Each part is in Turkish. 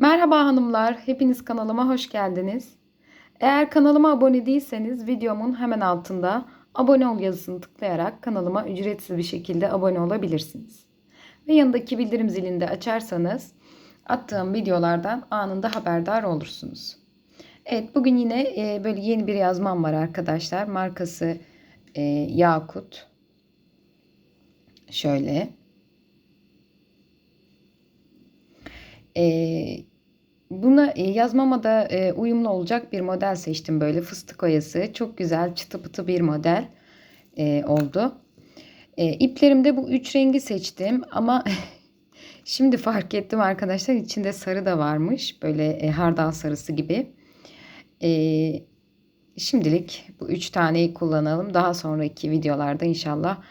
Merhaba hanımlar, hepiniz kanalıma hoş geldiniz. Eğer kanalıma abone değilseniz videomun hemen altında abone ol yazısını tıklayarak kanalıma ücretsiz bir şekilde abone olabilirsiniz. Ve yanındaki bildirim zilini de açarsanız attığım videolardan anında haberdar olursunuz. Evet bugün yine e, böyle yeni bir yazmam var arkadaşlar. Markası e, Yakut. Şöyle. Ee, buna e, yazmama da e, uyumlu olacak bir model seçtim böyle fıstık oyası. Çok güzel çıtı pıtı bir model e, oldu. İplerimde bu üç rengi seçtim ama şimdi fark ettim arkadaşlar içinde sarı da varmış. Böyle hardal sarısı gibi. Şimdilik bu üç taneyi kullanalım. Daha sonraki videolarda inşallah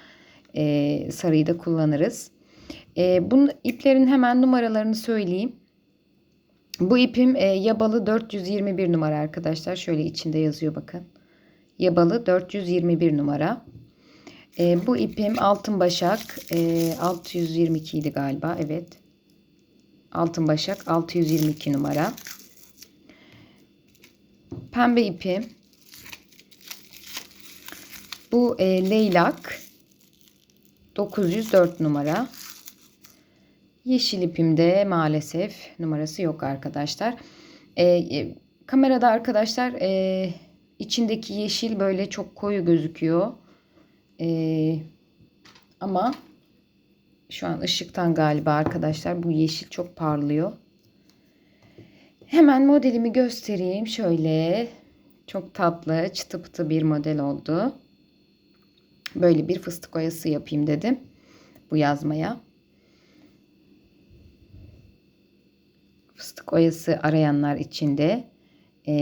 sarıyı da kullanırız. Bunun iplerin hemen numaralarını söyleyeyim. Bu ipim e, yabalı 421 numara arkadaşlar. Şöyle içinde yazıyor bakın. Yabalı 421 numara. E, bu ipim altın başak e, 622 idi galiba. Evet. Altın başak 622 numara. Pembe ipim. Bu e, leylak 904 numara. Yeşil ipimde maalesef numarası yok arkadaşlar. Ee, e, kamerada arkadaşlar e, içindeki yeşil böyle çok koyu gözüküyor. E, ama şu an ışıktan galiba arkadaşlar bu yeşil çok parlıyor. Hemen modelimi göstereyim. Şöyle çok tatlı çıtı pıtı bir model oldu. Böyle bir fıstık oyası yapayım dedim bu yazmaya. Fıstık oyası arayanlar için de e,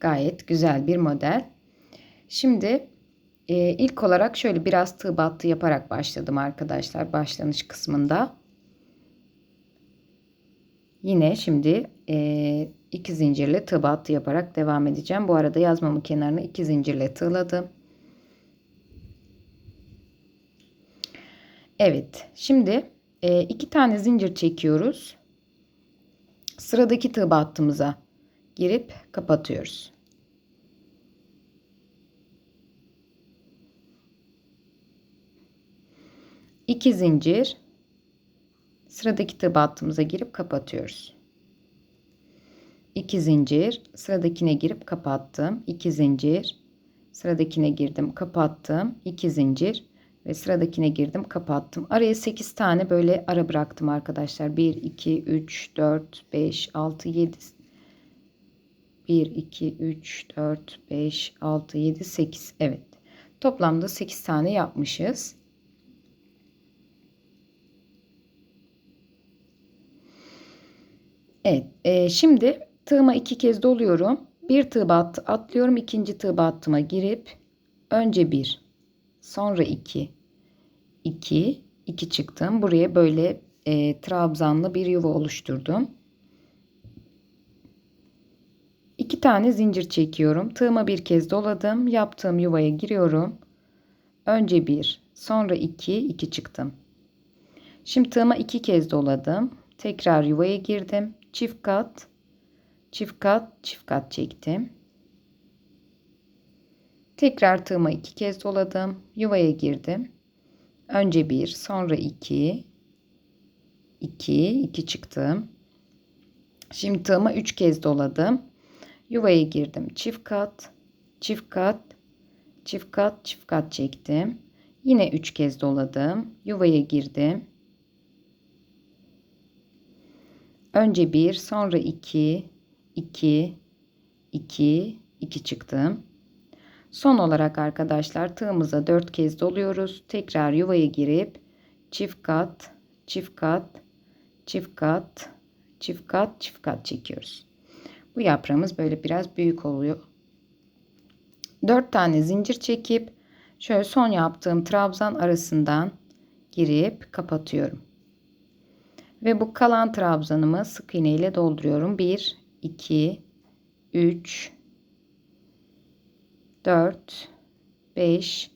gayet güzel bir model. Şimdi e, ilk olarak şöyle biraz tığ battı yaparak başladım arkadaşlar başlanış kısmında. Yine şimdi e, iki zincirle tığ battı yaparak devam edeceğim. Bu arada yazmamın kenarını iki zincirle tığladım. Evet şimdi e, iki tane zincir çekiyoruz. Sıradaki tığ battığımıza girip kapatıyoruz. İki zincir sıradaki tığ battığımıza girip kapatıyoruz. İki zincir sıradakine girip kapattım. İki zincir sıradakine girdim kapattım. İki zincir ve sıradakine girdim kapattım. Araya 8 tane böyle ara bıraktım arkadaşlar. 1, 2, 3, 4, 5, 6, 7. 1, 2, 3, 4, 5, 6, 7, 8. Evet. Toplamda 8 tane yapmışız. Evet. E, şimdi tığıma iki kez doluyorum. Bir tığ battı atlıyorum. ikinci tığ battıma girip önce bir sonra 2 2 2 çıktım. Buraya böyle e, trabzanlı bir yuva oluşturdum. İki tane zincir çekiyorum. Tığıma bir kez doladım. Yaptığım yuvaya giriyorum. Önce bir, sonra iki, iki çıktım. Şimdi tığıma iki kez doladım. Tekrar yuvaya girdim. Çift kat, çift kat, çift kat çektim. Tekrar tığıma iki kez doladım. Yuvaya girdim. Önce bir, sonra iki, iki, iki çıktım. Şimdi tığıma üç kez doladım. Yuvaya girdim. Çift kat, çift kat, çift kat, çift kat çektim. Yine üç kez doladım. Yuvaya girdim. Önce bir, sonra iki, iki, iki, iki çıktım. Son olarak arkadaşlar tığımıza 4 kez doluyoruz. Tekrar yuvaya girip çift kat, çift kat, çift kat, çift kat, çift kat çekiyoruz. Bu yaprağımız böyle biraz büyük oluyor. 4 tane zincir çekip şöyle son yaptığım trabzan arasından girip kapatıyorum. Ve bu kalan trabzanımı sık iğne ile dolduruyorum. 1 2 3 4 5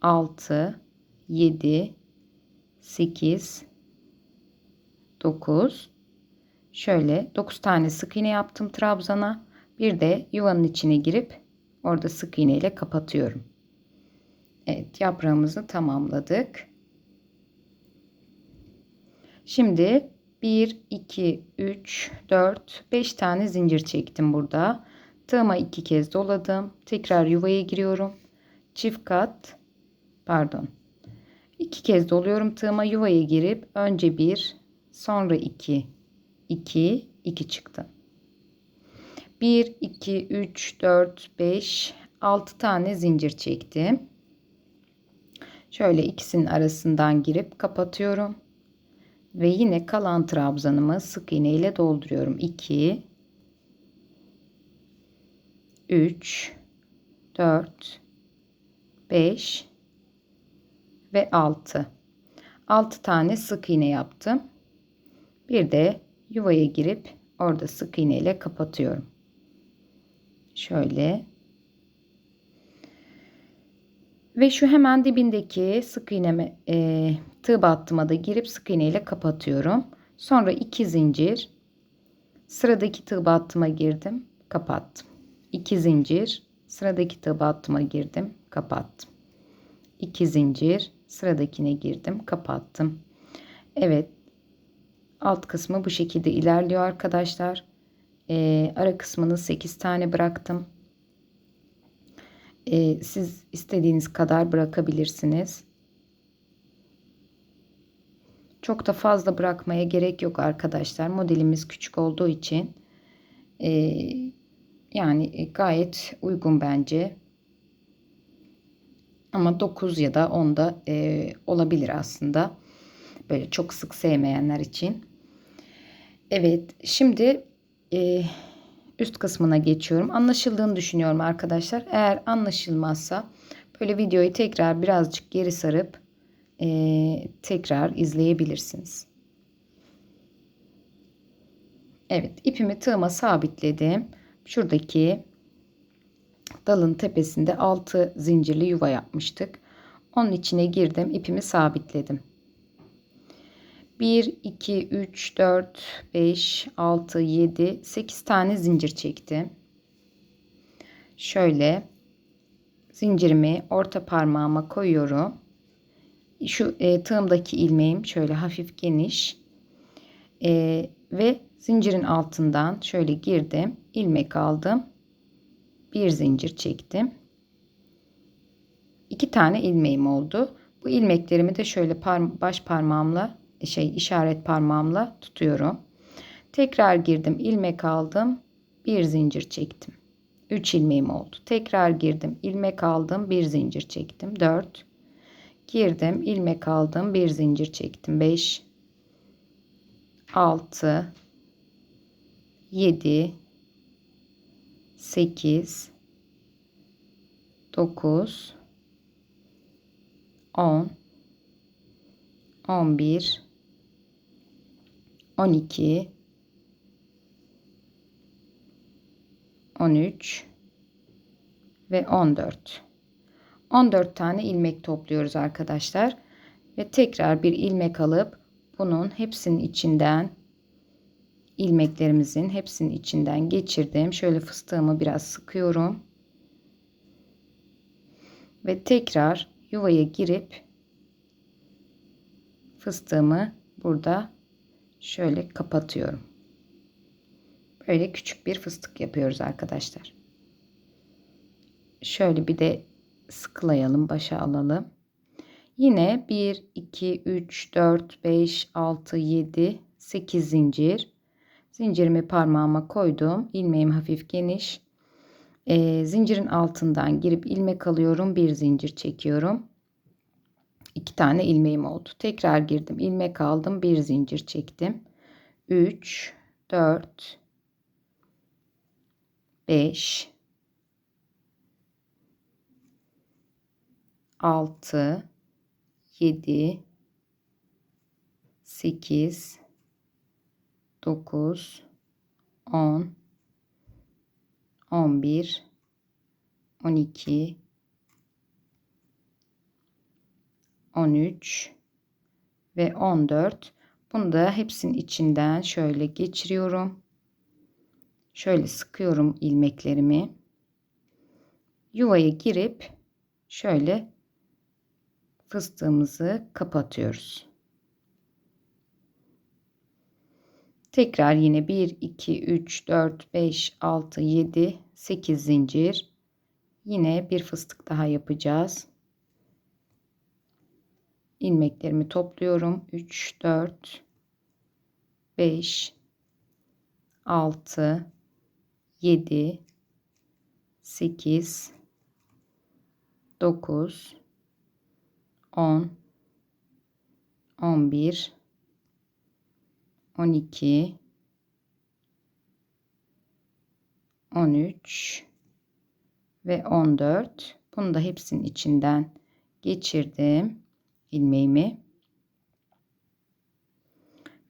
6 7 8 9. Şöyle 9 tane sık iğne yaptım trabzana. Bir de yuvanın içine girip orada sık iğne ile kapatıyorum. Evet yaprağımızı tamamladık. Şimdi 1, 2, 3, 4, 5 tane zincir çektim burada. Tığıma iki kez doladım. Tekrar yuvaya giriyorum. Çift kat pardon. iki kez doluyorum tığıma yuvaya girip önce bir sonra iki 2 2 çıktı. 1 2 3 4 5 6 tane zincir çektim. Şöyle ikisinin arasından girip kapatıyorum. Ve yine kalan trabzanımı sık iğne ile dolduruyorum. 2 3 4 5 ve 6. 6 tane sık iğne yaptım. Bir de yuvaya girip orada sık iğne ile kapatıyorum. Şöyle. Ve şu hemen dibindeki sık iğneme e, tığ battıma da girip sık iğne ile kapatıyorum. Sonra iki zincir sıradaki tığ battıma girdim, kapattım. 2 zincir sıradaki tığ battıma girdim, kapattım. 2 zincir sıradakine girdim, kapattım. Evet, alt kısmı bu şekilde ilerliyor arkadaşlar. Ee, ara kısmını 8 tane bıraktım. Ee, siz istediğiniz kadar bırakabilirsiniz. Çok da fazla bırakmaya gerek yok arkadaşlar. Modelimiz küçük olduğu için e, yani gayet uygun bence. Ama 9 ya da 10 da e, olabilir aslında. Böyle çok sık sevmeyenler için. Evet şimdi e, üst kısmına geçiyorum. Anlaşıldığını düşünüyorum arkadaşlar. Eğer anlaşılmazsa böyle videoyu tekrar birazcık geri sarıp e, tekrar izleyebilirsiniz. Evet ipimi tığıma sabitledim. Şuradaki dalın tepesinde 6 zincirli yuva yapmıştık. Onun içine girdim ipimi sabitledim. 1 2 3 4 5 6 7 8 tane zincir çektim. Şöyle zincirimi orta parmağıma koyuyorum şu e, tığımdaki ilmeğim şöyle hafif geniş e, ve zincirin altından şöyle girdim ilmek aldım bir zincir çektim. İki tane ilmeğim oldu. Bu ilmeklerimi de şöyle par baş parmağımla şey işaret parmağımla tutuyorum. Tekrar girdim ilmek aldım bir zincir çektim. 3 ilmeğim oldu. Tekrar girdim ilmek aldım bir zincir çektim. 4 girdim ilmek aldım bir zincir çektim. 5 6 7 8 9 10 11 12 13 ve 14 14 tane ilmek topluyoruz arkadaşlar. Ve tekrar bir ilmek alıp bunun hepsinin içinden ilmeklerimizin hepsinin içinden geçirdim. Şöyle fıstığımı biraz sıkıyorum. Ve tekrar yuvaya girip fıstığımı burada şöyle kapatıyorum. Böyle küçük bir fıstık yapıyoruz arkadaşlar. Şöyle bir de sıkılayalım başa alalım. Yine 1 2 3 4 5 6 7 8 zincir. Zincirimi parmağıma koydum. ilmeğim hafif geniş. E, zincirin altından girip ilmek alıyorum. Bir zincir çekiyorum. İki tane ilmeğim oldu. Tekrar girdim. ilmek aldım. Bir zincir çektim. 3 4 5 6 7 8 9 10 11 12 13 ve 14 Bunu da hepsinin içinden şöyle geçiriyorum. Şöyle sıkıyorum ilmeklerimi. Yuvaya girip şöyle fıstığımızı kapatıyoruz. Tekrar yine 1, 2, 3, 4, 5, 6, 7, 8 zincir. Yine bir fıstık daha yapacağız. İlmeklerimi topluyorum. 3, 4, 5, 6, 7, 8, 9, 10, 11, 12, 13 ve 14. Bunu da hepsinin içinden geçirdim ilmeğimi.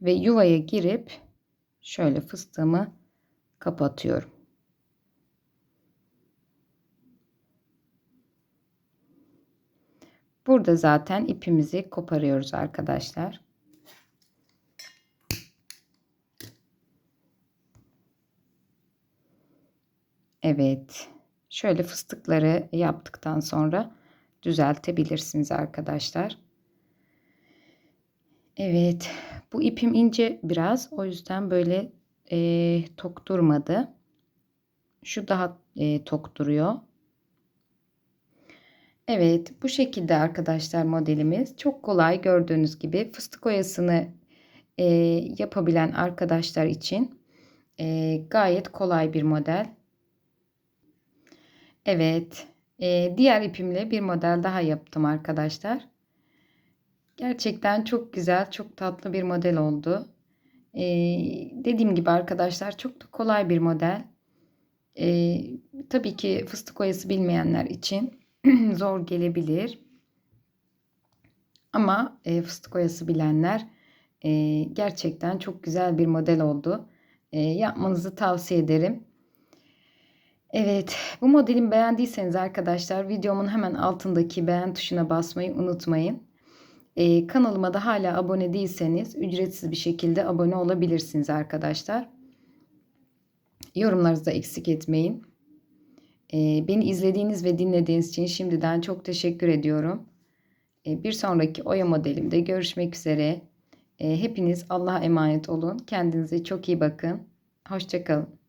Ve yuvaya girip şöyle fıstığımı kapatıyorum. Burada zaten ipimizi koparıyoruz arkadaşlar. Evet. Şöyle fıstıkları yaptıktan sonra düzeltebilirsiniz arkadaşlar. Evet. Bu ipim ince biraz. O yüzden böyle e, tok durmadı. Şu daha e, tok duruyor. Evet. Bu şekilde arkadaşlar modelimiz. Çok kolay gördüğünüz gibi fıstık oyasını e, yapabilen arkadaşlar için e, gayet kolay bir model. Evet. E, diğer ipimle bir model daha yaptım arkadaşlar. Gerçekten çok güzel, çok tatlı bir model oldu. E, dediğim gibi arkadaşlar çok da kolay bir model. E, tabii ki fıstık oyası bilmeyenler için zor gelebilir. Ama e, fıstık oyası bilenler e, gerçekten çok güzel bir model oldu. E, yapmanızı tavsiye ederim. Evet, bu modelimi beğendiyseniz arkadaşlar videomun hemen altındaki beğen tuşuna basmayı unutmayın. Ee, kanalıma da hala abone değilseniz ücretsiz bir şekilde abone olabilirsiniz arkadaşlar. Yorumlarınızı da eksik etmeyin. Ee, beni izlediğiniz ve dinlediğiniz için şimdiden çok teşekkür ediyorum. Ee, bir sonraki oya modelimde görüşmek üzere. Ee, hepiniz Allah'a emanet olun. Kendinize çok iyi bakın. Hoşçakalın.